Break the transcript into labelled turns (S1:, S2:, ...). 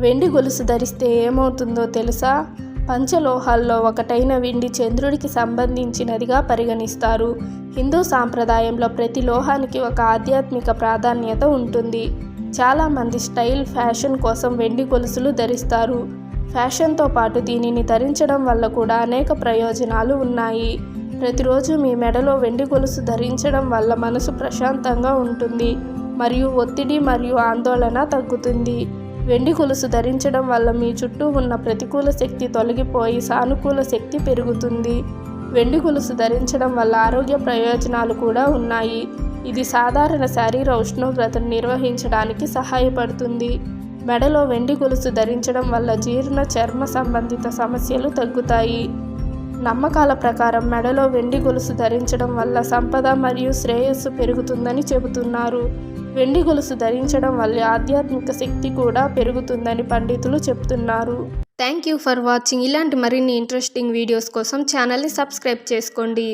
S1: వెండి గొలుసు ధరిస్తే ఏమవుతుందో తెలుసా? పంచలోహాల్లో ఒకటైన వెండి చంద్రుడికి సంబంధించినదిగా పరిగణిస్తారు. హిందూ సాంప్రదాయంలో ప్రతి లోహానికి ఒక ఆధ్యాత్మిక ప్రాధాన్యత ఉంటుంది. చాలామంది స్టైల్ ఫ్యాషన్ కోసం వెండి గొలుసులు ధరిస్తారు. ఫ్యాషన్తో పాటు దీనిని ధరించడం వల్ల కూడా అనేక ప్రయోజనాలు ఉన్నాయి. ప్రతిరోజు మీ మెడలో వెండి గొలుసు ధరించడం వల్ల మనసు ప్రశాంతంగా ఉంటుంది. మరియు ఒత్తిడి మరియు ఆందోళన తగ్గుతుంది. వెండి గొలుసు ధరించడం వల్ల మీ చుట్టూ ఉన్న ప్రతికూల శక్తి తొలగిపోయి సానుకూల శక్తి పెరుగుతుంది. వెండి గొలుసు ధరించడం వల్ల ఆరోగ్య ప్రయోజనాలు కూడా ఉన్నాయి. ఇది సాధారణ శరీర ఉష్ణోగ్రతను నిర్వహించడానికి సహాయపడుతుంది. మెడలో వెండి గొలుసు ధరించడం వల్ల జీర్ణ చర్మ సంబంధిత సమస్యలు తగ్గుతాయి. నమ్మకాల ప్రకారం మెడలో వెండి గొలుసు ధరించడం వల్ల సంపద మరియు శ్రేయస్సు పెరుగుతుందని చెబుతున్నారు. వెండి గొలుసు ధరించడం వల్ల ఆధ్యాత్మిక శక్తి కూడా పెరుగుతుందని పండితులు చెప్తున్నారు. థ్యాంక్ యూ ఫర్ వాచింగ్ ఇలాంటి మరిన్ని ఇంట్రెస్టింగ్ వీడియోస్ కోసం ఛానల్ని సబ్స్క్రైబ్ చేసుకోండి.